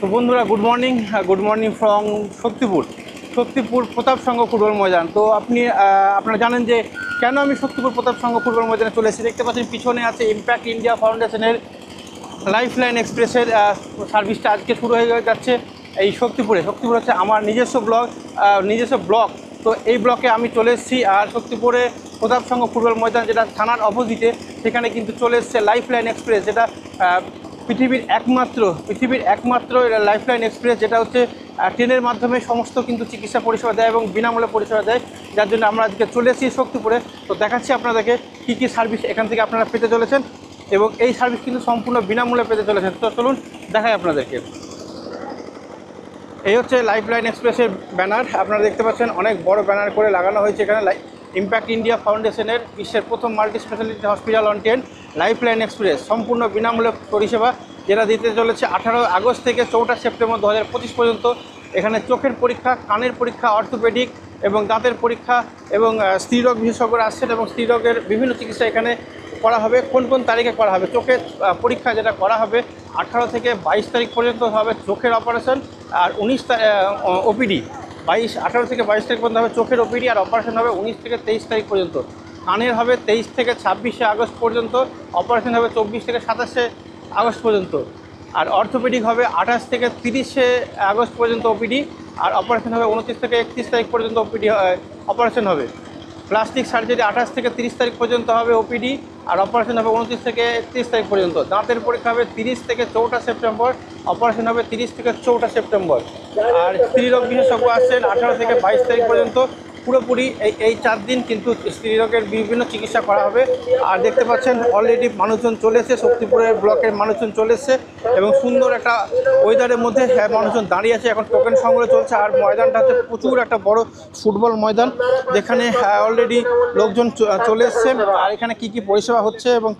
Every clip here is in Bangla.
তো বন্ধুরা good morning good morning from Shaktipur Shaktipur Pratap Sangha football ময়দান। তো আপনি আপনারা জানেন যে কেন আমি শক্তিপুর প্রতাপ সংঘ ফুটবল ময়দানে চলে এসেছি? দেখতে পাচ্ছেন পিছনে আছে ইম্প্যাক্ট ইন্ডিয়া ফাউন্ডেশনের লাইফ লাইন এক্সপ্রেসের সার্ভিসটা আজকে শুরু হয়ে যাচ্ছে এই শক্তিপুরে শক্তিপুর হচ্ছে আমার নিজস্ব ব্লক নিজস্ব ব্লক। তো এই ব্লকে আমি চলে এসেছি আর শক্তিপুরে প্রতাপ সংঘ ফুটবল ময়দান যেটা থানার অপোজিটে সেখানে কিন্তু চলে এসছে লাইফ লাইন এক্সপ্রেস যেটা পৃথিবীর একমাত্র পৃথিবীর একমাত্র লাইফলাইন এক্সপ্রেস যেটা হচ্ছে ট্রেনের মাধ্যমে সমস্ত কিন্তু চিকিৎসা পরিষেবা দেয় এবং বিনামূল্যে পরিষেবা দেয়, যার জন্য আমরা আজকে চলে এসেছি শক্তিপুরে। তো দেখাচ্ছি আপনাদেরকে কী কী সার্ভিস এখান থেকে আপনারা পেতে চলেছেন এবং এই সার্ভিস কিন্তু সম্পূর্ণ বিনামূল্যে পেতে চলেছেন। তো চলুন দেখাই আপনাদেরকে। এই হচ্ছে লাইফ লাইন এক্সপ্রেসের ব্যানার। আপনারা দেখতে পাচ্ছেন, অনেক বড় ব্যানার করে লাগানো হয়েছে এখানে। ইম্প্যাক্ট ইন্ডিয়া ফাউন্ডেশনের বিশ্বের প্রথম multi speciality hospital on train life line express সম্পূর্ণ বিনামূল্যে পরিষেবা যেটা দিতে চলেছে আঠারো আগস্ট থেকে চৌঠা সেপ্টেম্বর দু হাজার পঁচিশ পর্যন্ত এখানে চোখের পরীক্ষা কানের পরীক্ষা অর্থোপেডিক এবং দাঁতের পরীক্ষা এবং স্ত্রীরোগ বিশেষজ্ঞরা আসছেন এবং স্ত্রীরোগের বিভিন্ন চিকিৎসা এখানে করা হবে কোন কোন তারিখে করা হবে চোখের পরীক্ষা যেটা করা হবে আঠারো থেকে বাইশ তারিখ পর্যন্ত হবে চোখের অপারেশন আর উনিশ ওপিডি বাইশ আঠারো থেকে বাইশ তারিখ পর্যন্ত হবে চোখের ওপিডি আর অপারেশন হবে উনিশ থেকে তেইশ তারিখ পর্যন্ত কানের হবে তেইশ থেকে ছাব্বিশে আগস্ট পর্যন্ত অপারেশন হবে চব্বিশ থেকে সাতাশে আগস্ট পর্যন্ত, আর অর্থোপেডিক হবে আঠাশ থেকে তিরিশে আগস্ট পর্যন্ত ওপিডি আর অপারেশন হবে উনত্রিশ থেকে একত্রিশ তারিখ পর্যন্ত ওপিডি অপারেশন হবে। প্লাস্টিক সার্জারি আঠাশ থেকে তিরিশ তারিখ পর্যন্ত হবে ওপিডি আর অপারেশন হবে উনত্রিশ থেকে একত্রিশ তারিখ পর্যন্ত। দাঁতের পরীক্ষা হবে তিরিশ থেকে চৌঠা সেপ্টেম্বর অপারেশন হবে তিরিশ থেকে চৌঠা সেপ্টেম্বর। আর স্ত্রীরোগ বিশেষজ্ঞ আসছেন আঠারো থেকে বাইশ তারিখ পর্যন্ত পুরোপুরি এই এই চার দিন কিন্তু স্ত্রীরোগের বিভিন্ন চিকিৎসা করা হবে। আর দেখতে পাচ্ছেন অলরেডি মানুষজন চলে শক্তিপুরের ব্লকের মানুষজন চলে এবং সুন্দর একটা ওয়েদারের মধ্যে হ্যাঁ, মানুষজন দাঁড়িয়ে আছে। এখন টোকেন সংগ্রহ চলছে আর ময়দানটা হচ্ছে প্রচুর একটা বড় ফুটবল ময়দান। যেখানে হ্যাঁ অলরেডি লোকজন চলে এসছে। আর এখানে কি কি পরিষেবা হচ্ছে এবং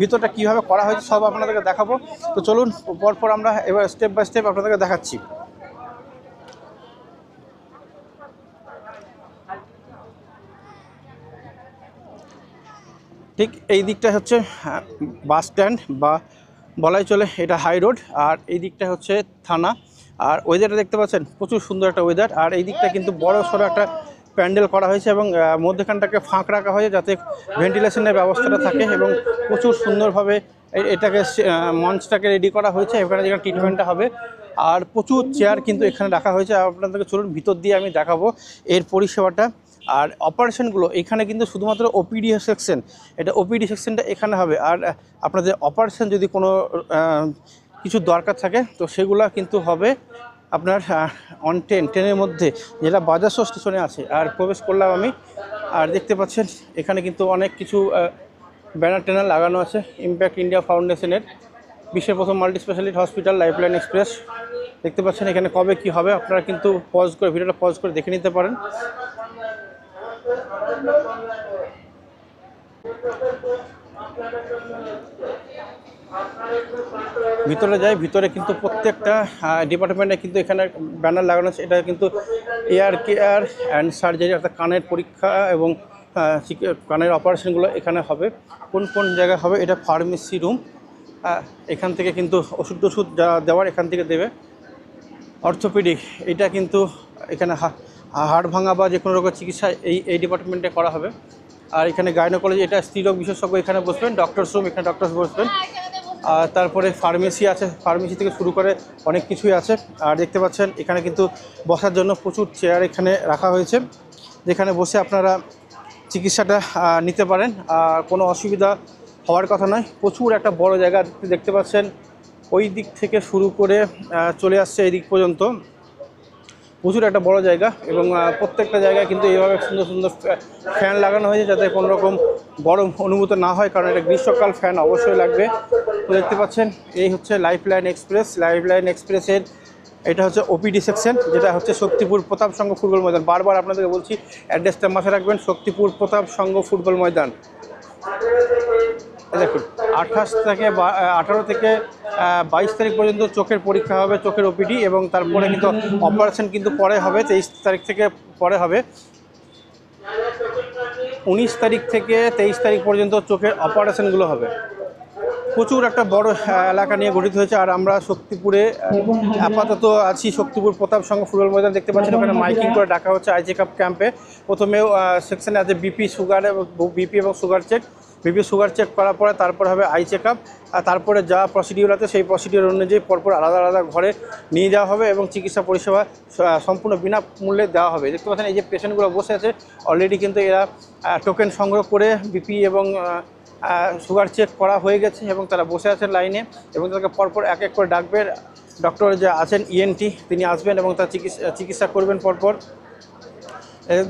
ভিতরটা কীভাবে করা হয়েছে সব আপনাদেরকে দেখাবো। তো চলুন পরপর আমরা এবার স্টেপ বাই স্টেপ আপনাদেরকে দেখাচ্ছি। ঠিক এই দিকটা হচ্ছে বাস স্ট্যান্ড বা বলাই চলে এটা হাই রোড আর এই দিকটা হচ্ছে থানা। আর ওয়েদারটা দেখতে পাচ্ছেন, প্রচুর সুন্দর একটা ওয়েদার আর এই দিকটা কিন্তু বড় সড়ো একটা প্যান্ডেল করা হয়েছে এবং মধ্যখানটাকে ফাঁক রাখা হয়েছে যাতে ভেন্টিলেশনের ব্যবস্থাটা থাকে এবং প্রচুর সুন্দরভাবে এটাকে মঞ্চটাকে রেডি করা হয়েছে। এখানে যেখানে ট্রিটমেন্টটা হবে। আর প্রচুর চেয়ার কিন্তু এখানে রাখা হয়েছে। আপনাদেরকে চলুন ভিতর দিয়ে আমি দেখাবো। এর পরিষেবাটা আর অপারেশনগুলো এখানে কিন্তু শুধুমাত্র ওপিডি সেকশন এটা ওপিডি সেকশনটা এখানে হবে। আর আপনাদের অপারেশন যদি কোনো কিছু দরকার থাকে, তো সেগুলো কিন্তু হবে আপনার অন টেন ট্রেনের মধ্যে, যেটা বাজাজ স্টেশনে আছে। আর প্রবেশ করলাম আমি, আর দেখতে পাচ্ছেন, এখানে কিন্তু অনেক কিছু ব্যানার ট্যানার লাগানো আছে। ইম্প্যাক্ট ইন্ডিয়া ফাউন্ডেশনের বিশ্বের প্রথম multi speciality hospital lifeline express দেখতে পাচ্ছেন এখানে কবে কি হবে, আপনারা কিন্তু পজ করে, ভিডিওটা পজ করে দেখে নিতে পারেন। ভিতরে যাই, ভিতরে কিন্তু প্রত্যেকটা ডিপার্টমেন্টে কিন্তু এখানে ব্যানার লাগানো আছে। এটা কিন্তু এয়ার কেয়ার অ্যান্ড সার্জারি অর্থাৎ কানের পরীক্ষা এবং কানের অপারেশনগুলো এখানে হবে। কোন কোন জায়গায় হবে? এটা ফার্মেসি রুম এখান থেকে কিন্তু ওষুধ টষুধ যা দেওয়ার এখান থেকে দেবে। অর্থোপেডিক এটা কিন্তু এখানে হাড় ভাঙা বা যে কোনো রোগের চিকিৎসা এই এই ডিপার্টমেন্টে করা হবে। আর এখানে গাইনোকোলজি এটা স্ত্রীরোগ বিশেষজ্ঞ এখানে বসবেন ডক্টরস রুম এখানে ডক্টরস বসবেন। আর তারপরে ফার্মেসি আছে ফার্মেসি থেকে শুরু করে অনেক কিছুই আছে। আর দেখতে পাচ্ছেন, এখানে কিন্তু বসার জন্য প্রচুর চেয়ার এখানে রাখা হয়েছে। যেখানে বসে আপনারা চিকিৎসাটা নিতে পারেন। আর কোনো অসুবিধা হওয়ার কথা নয়। প্রচুর একটা বড় জায়গা দেখতে পাচ্ছেন। ওই দিক থেকে শুরু করে চলে আসছে এই দিক পর্যন্ত। প্রচুর একটা বড় জায়গা এবং প্রত্যেকটা জায়গায় কিন্তু এইভাবে সুন্দর সুন্দর ফ্যান লাগানো হয়েছে যাতে কোনো রকম গরম অনুভূত না হয়। কারণ এটা গ্রীষ্মকাল, ফ্যান অবশ্যই লাগবে। তো দেখতে পাচ্ছেন, এই হচ্ছে life line express life line এক্সপ্রেসের এটা হচ্ছে ওপিডি সেকশন যেটা হচ্ছে শক্তিপুর প্রতাপ সংঘ ফুটবল ময়দান। বারবার আপনাদেরকে বলছি, অ্যাড্রেসটা মাথায় রাখবেন, শক্তিপুর প্রতাপ সংঘ ফুটবল ময়দান। দেখুন, আঠাশ থেকে আঠারো থেকে বাইশ তারিখ পর্যন্ত চোখের পরীক্ষা হবে, চোখের ওপিডি এবং তারপরে কিন্তু অপারেশন কিন্তু পরে হবে, তেইশ তারিখ থেকে পরে হবে। উনিশ তারিখ থেকে তেইশ তারিখ পর্যন্ত চোখের অপারেশনগুলো হবে। প্রচুর একটা বড় এলাকা নিয়ে গঠিত হয়েছে আর আমরা শক্তিপুরে আপাতত আছি শক্তিপুর প্রতাপ সংঘ ফুটবল ময়দান, দেখতে পাচ্ছেন ওখানে মাইকিং করে ডাকা হচ্ছে আইজে কাপ ক্যাম্পে। প্রথমেও সেকশনে আছে বিপি সুগার বিপি এবং sugar check BP sugar check করার পরে তারপর হবে আই চেক আপ আর তারপরে যা প্রসিডিউর আছে সেই প্রসিডিউর অনুযায়ী পরপর আলাদা আলাদা ঘরে নিয়ে যাওয়া হবে এবং চিকিৎসা পরিষেবা সম্পূর্ণ বিনামূল্যে দেওয়া হবে। দেখতে পাচ্ছেন এই যে পেশেন্টগুলো বসে আছে অলরেডি কিন্তু এরা টোকেন সংগ্রহ করে বিপি এবং সুগার চেক করা হয়ে গেছে এবং তারা বসে আছেন লাইনে এবং তাদেরকে পরপর এক এক করে ডাকবে। ডক্টর যে আছেন ইএনটি তিনি আসবেন এবং তার চিকিৎসা চিকিৎসা করবেন পরপর।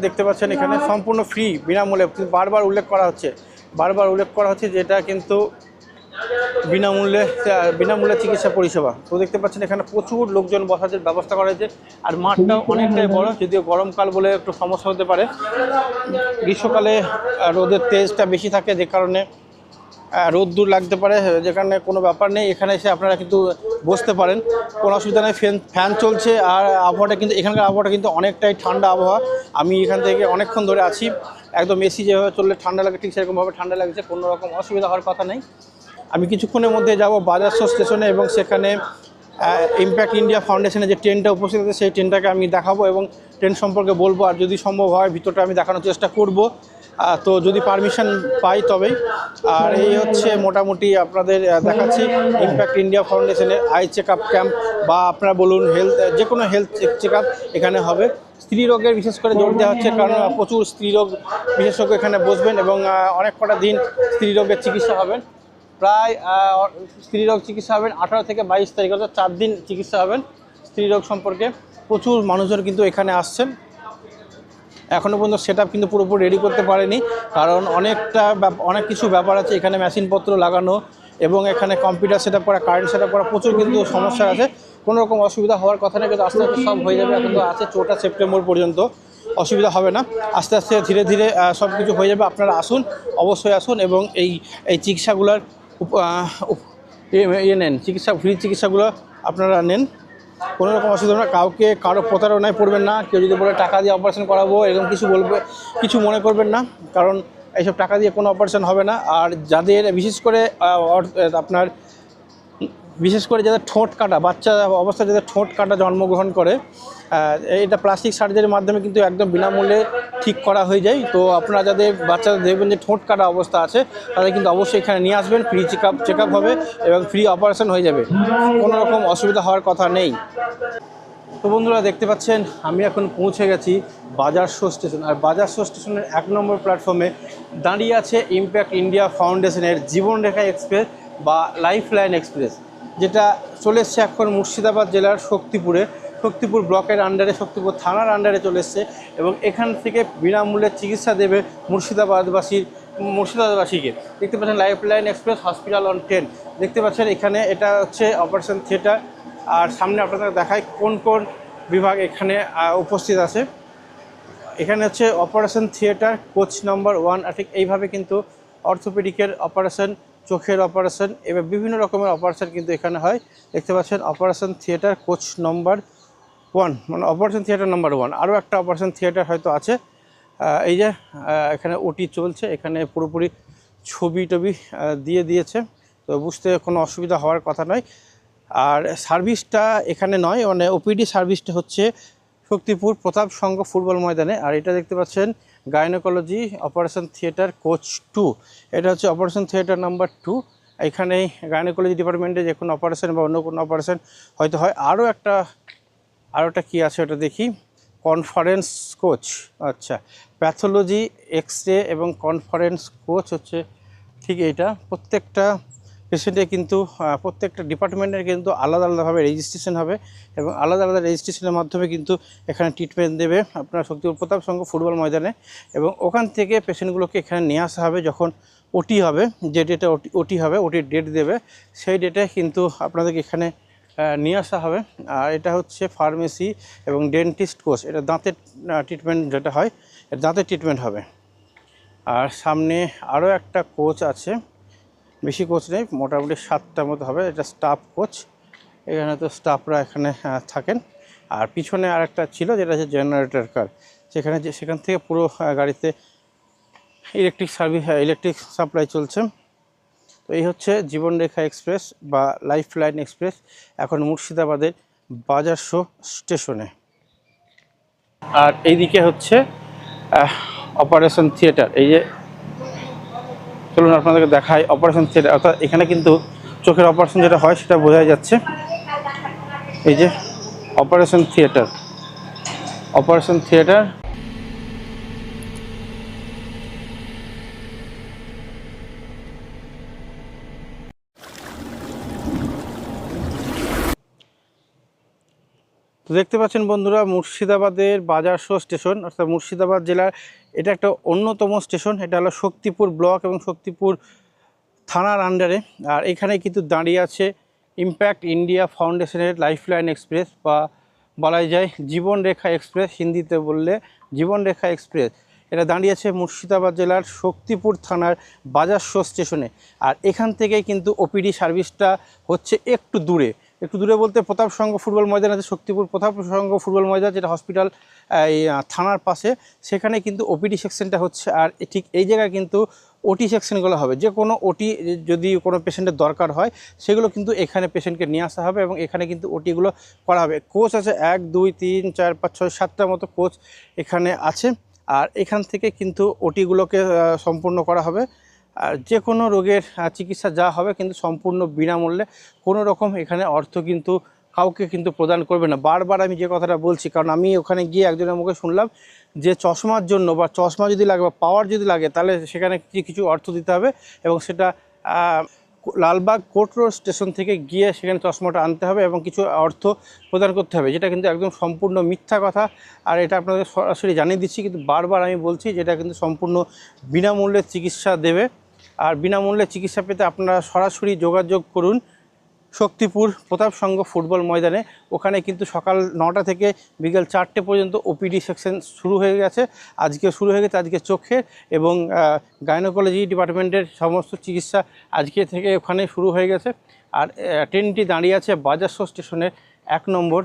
দেখতে পাচ্ছেন এখানে সম্পূর্ণ ফ্রি বিনামূল্যে। বারবার উল্লেখ করা হচ্ছে। বারবার উল্লেখ করা হচ্ছে যে এটা কিন্তু বিনামূল্যে বিনামূল্যে চিকিৎসা পরিষেবা। তো দেখতে পাচ্ছেন এখানে প্রচুর লোকজন বসাতে ব্যবস্থা করা হয়েছে, আর মাঠটাও অনেকটাই বড়, যদিও গরমকাল বলে একটু সমস্যা হতে পারে। গ্রীষ্মকালে রোদের তেজটা বেশি থাকে যে কারণে রোদ্দুর লাগতে পারে, যেখানে কোনো ব্যাপার নেই, এখানে এসে আপনারা কিন্তু বসতে পারেন। কোনো অসুবিধা নেই, ফ্যান ফ্যান চলছে, আর আবহাওয়াটা কিন্তু, এখানকার আবহাওয়াটা কিন্তু অনেকটাই ঠান্ডা আবহাওয়া। আমি এখান থেকে অনেকক্ষণ ধরে আছি, একদম এসি যেভাবে চললে ঠান্ডা লাগে, ঠিক সেরকমভাবে ঠান্ডা লাগছে, কোনো রকম অসুবিধা হওয়ার কথা নেই। আমি কিছুক্ষণের মধ্যে যাব বাজারসো স্টেশনে এবং সেখানে ইম্প্যাক্ট ইন্ডিয়া ফাউন্ডেশনের যে ট্রেনটা উপস্থিত আছে, সেই ট্রেনটাকে আমি দেখাবো এবং ট্রেন সম্পর্কে বলব, আর যদি সম্ভব হয় ভিতরটা আমি দেখানোর চেষ্টা করব। তো যদি পারমিশন পাই তবেই। আর এই হচ্ছে মোটামুটি আপনাদের দেখাচ্ছি ইম্প্যাক্ট ইন্ডিয়া ফাউন্ডেশনের আই চেক আপ ক্যাম্প বা আপনারা বলুন হেলথ যে কোনো হেলথ চেক আপ এখানে হবে। স্ত্রী রোগের বিশেষ করে জোর দেওয়া হচ্ছে কারণ প্রচুর স্ত্রী রোগ বিশেষজ্ঞ এখানে বসবেন এবং অনেক কটা দিন স্ত্রী রোগের চিকিৎসা হবেন। প্রায় আহ, স্ত্রীরোগ চিকিৎসা হবেন আঠারো থেকে বাইশ তারিখ অর্থাৎ চার দিন চিকিৎসা হবেন স্ত্রী রোগ সম্পর্কে। প্রচুর মানুষজন কিন্তু এখানে আসছেন। এখনও পর্যন্ত সেট কিন্তু পুরোপুরি রেডি করতে পারেনি। কারণ অনেকটা অনেক কিছু ব্যাপার আছে। এখানে মেশিনপত্র লাগানো এবং এখানে কম্পিউটার সেট করা কারেন্ট সেট করা প্রচুর কিন্তু সমস্যা আছে। কোনো রকম অসুবিধা হওয়ার কথা নেই, কিন্তু আস্তে আস্তে সব হয়ে যাবে। এখন তো আছে চৌঠা সেপ্টেম্বর পর্যন্ত, অসুবিধা হবে না। আস্তে আস্তে ধীরে ধীরে সব কিছু হয়ে যাবে। আপনারা আসুন, অবশ্যই আসুন এবং এই এই চিকিৎসাগুলোর ইয়ে নেন। চিকিৎসা ফ্রি চিকিৎসাগুলো আপনারা নেন। কোনো রকম অসুবিধা হবে না। কাউকে, কারও প্রতারণায় পড়বেন না। কেউ যদি বলে টাকা দিয়ে অপারেশন করাবো, এরকম কিছু বলবে, কিছু মনে করবেন না। কারণ এইসব টাকা দিয়ে কোনো অপারেশন হবে না। আর যাদের, বিশেষ করে আপনার বিশেষ করে যাদের ঠোঁট কাটা, বাচ্চা অবস্থায় যাদের ঠোঁট কাটা জন্মগ্রহণ করে এটা প্লাস্টিক সার্জারির মাধ্যমে কিন্তু একদম বিনামূল্যে ঠিক করা হয়ে যায়। তো আপনারা যাদের বাচ্চাদের দেখবেন যে ঠোঁট কাটা অবস্থা আছে, তাদের কিন্তু অবশ্যই এখানে নিয়ে আসবেন free check up check up হবে এবং ফ্রি অপারেশন হয়ে যাবে। কোনো রকম অসুবিধা হওয়ার কথা নেই। তো বন্ধুরা, দেখতে পাচ্ছেন, আমি এখন পৌঁছে গেছি বাজার শো স্টেশন। আর বাজার শো স্টেশনের এক নম্বর প্ল্যাটফর্মে দাঁড়িয়ে আছে ইম্প্যাক্ট ইন্ডিয়া ফাউন্ডেশনের জীবনরেখা এক্সপ্রেস বা লাইফ লাইন এক্সপ্রেস যেটা চলে এসছে এখন মুর্শিদাবাদ জেলার শক্তিপুরে। শক্তিপুর ব্লকের আন্ডারে শক্তিপুর থানার আন্ডারে চলে এসছে এবং এখান থেকে বিনামূল্যে চিকিৎসা দেবে মুর্শিদাবাদবাসীর মুর্শিদাবাদবাসীকে। দেখতে পাচ্ছেন life line express hospital on train দেখতে পাচ্ছেন এখানে এটা হচ্ছে অপারেশন থিয়েটার আর সামনে আপনাদের দেখায় কোন কোন বিভাগ এখানে উপস্থিত আছে। এখানে হচ্ছে operation theatre coach number one ঠিক এইভাবে কিন্তু অর্থোপেডিকের অপারেশন চোখের অপারেশন এবার বিভিন্ন রকমের অপারেশন কিন্তু এখানে হয়। দেখতে পাচ্ছেন operation theatre coach number one মানে অপারেশন থিয়েটার নাম্বার ওয়ান আরও একটা অপারেশন থিয়েটার হয়তো আছে। এই যে এখানে ওটি চলছে। এখানে পুরোপুরি ছবি টবি দিয়ে দিয়েছে। তো বুঝতে কোনো অসুবিধা হওয়ার কথা নয়। আর সার্ভিসটা এখানে নয় মানে ওপিডি সার্ভিসটা হচ্ছে শক্তিপুর প্রতাপ সংঘ ফুটবল ময়দানে। আর এটা দেখতে পাচ্ছেন gynaecology operation theatre coach two. এটা হচ্ছে অপারেশন থিয়েটার নাম্বার টু। এখানে গাইনোকোলজি ডিপার্টমেন্টে যে কোনো অপারেশন বা অন্য কোনো অপারেশন হয়তো হয়। আরও একটা আরও একটা কী আছে ওটা দেখি। Conference coach. আচ্ছা প্যাথোলজি এক্স রে এবং কনফারেন্স কোচ হচ্ছে ঠিক এইটা। প্রত্যেকটা পেশেন্টে কিন্তু প্রত্যেকটা ডিপার্টমেন্টের কিন্তু আলাদা আলাদাভাবে রেজিস্ট্রেশন হবে এবং আলাদা আলাদা রেজিস্ট্রেশনের মাধ্যমে কিন্তু এখানে ট্রিটমেন্ট দেবে আপনার শক্তিপুর প্রতাপ সংঘ ফুটবল ময়দানে এবং ওখান থেকে পেশেন্টগুলোকে এখানে নিয়ে আসা হবে যখন ওটি হবে, যে ডেটে ওটি ওটি হবে ওটির ডেট দেবে, সেই ডেটে কিন্তু আপনাদেরকে এখানে নিয়ে আসা হবে। আর এটা হচ্ছে ফার্মেসি এবং ডেন্টিস্ট কোর্স এটা দাঁতের ট্রিটমেন্ট যেটা হয় দাঁতের ট্রিটমেন্ট হবে। আর সামনে আরও একটা কোচ আছে বেশি কোচ নেই, মোটামুটি সাতটার মতো হবে, এটা স্টাফ কোচ এখানে তো স্টাফরা এখানে থাকেন। আর পিছনে আরেকটা ছিল, যেটা হচ্ছে জেনারেটর কার সেখানে যে, সেখান থেকে পুরো গাড়িতে ইলেকট্রিক সার্ভিস ইলেকট্রিক সাপ্লাই চলছে। তো এই হচ্ছে জীবনরেখা এক্সপ্রেস বা লাইফ লাইন এক্সপ্রেস এখন মুর্শিদাবাদের বাজার শো স্টেশনে। আর এইদিকে হচ্ছে অপারেশন থিয়েটার এই যে চলুন আপনাদেরকে দেখাই অপারেশন থিয়েটার অর্থাৎ এখানে কিন্তু চোখের অপারেশন যেটা হয় সেটা বোঝাই যাচ্ছে। এই যে অপারেশন থিয়েটার অপারেশন থিয়েটার তো দেখতে পাচ্ছেন বন্ধুরা, মুর্শিদাবাদের বাজার শো স্টেশন, অর্থাৎ মুর্শিদাবাদ জেলার এটা একটা অন্যতম স্টেশন। এটা হলো শক্তিপুর ব্লক এবং শক্তিপুর থানার আন্ডারে। আর এখানে কিন্তু দাঁড়িয়ে আছে ইম্প্যাক্ট ইন্ডিয়া ফাউন্ডেশনের লাইফলাইন এক্সপ্রেস বা বলাই যায় জীবন রেখা এক্সপ্রেস, হিন্দিতে বললে জীবন রেখা এক্সপ্রেস। এটা দাঁড়িয়ে আছে মুর্শিদাবাদ জেলার শক্তিপুর থানার বাজার শো স্টেশনে। আর এখান থেকেই কিন্তু ওপিডি সার্ভিসটা হচ্ছে একটু দূরে। একটু দূরে বলতে প্রতাপ সংঘ ফুটবল ময়দান আছে, শক্তিপুর প্রতাপ সংঘ ফুটবল ময়দান, যেটা হসপিটাল এই থানার পাশে। সেখানে কিন্তু ওপিডি সেকশনটা হচ্ছে, আর ঠিক এই জায়গায় কিন্তু ওটি সেকশনগুলো হবে। যে কোনো ওটি যদি কোনো পেশেন্টের দরকার হয়, সেগুলো কিন্তু এখানে পেশেন্টকে নিয়ে আসা হবে এবং এখানে কিন্তু ওটিগুলো করা হবে। কোচ আছে এক, দুই, তিন, চার, পাঁচ, ছয়, সাতটা মতো কোচ এখানে আছে। আর এখান থেকে কিন্তু ওটিগুলোকে সম্পূর্ণ করা হবে। যে কোনো রোগের চিকিৎসা যা হবে কিন্তু সম্পূর্ণ বিনামূল্যে। কোনো রকম এখানে অর্থ কিন্তু কাউকে কিন্তু প্রদান করবে না। বারবার আমি যে কথাটা বলছি, কারণ আমি ওখানে গিয়ে একজনের মুখে শুনলাম যে চশমার জন্য বা চশমা যদি লাগে বা পাওয়ার যদি লাগে, তাহলে সেখানে কিছু অর্থ দিতে হবে এবং সেটা লালবাগ কোর্ট রোড স্টেশন থেকে গিয়ে সেখানে চশমাটা আনতে হবে এবং কিছু অর্থ প্রদান করতে হবে। যেটা কিন্তু একদম সম্পূর্ণ মিথ্যা কথা আর এটা আপনাদের সরাসরি জানিয়ে দিচ্ছি, কিন্তু বারবার আমি বলছি যেটা কিন্তু সম্পূর্ণ বিনামূল্যে চিকিৎসা দেবে। আর বিনামূল্যে চিকিৎসা পেতে আপনারা সরাসরি যোগাযোগ করুন শক্তিপুর প্রতাপ সংঘ ফুটবল ময়দানে। ওখানে কিন্তু সকাল নটা থেকে বিকেল চারটে পর্যন্ত ওপিডি সেকশন শুরু হয়ে গেছে। আজকে শুরু হয়ে গেছে, আজকে চোখের এবং গাইনোকোলজি ডিপার্টমেন্টের সমস্ত চিকিৎসা আজকে থেকে ওখানে শুরু হয়ে গেছে। আর ট্রেনটি দাঁড়িয়ে আছে বাজারশো স্টেশনের এক নম্বর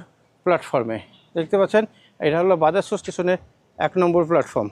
প্ল্যাটফর্মে দেখতে পাচ্ছেন? এটা হলো বাজারশো স্টেশনের এক নম্বর প্ল্যাটফর্ম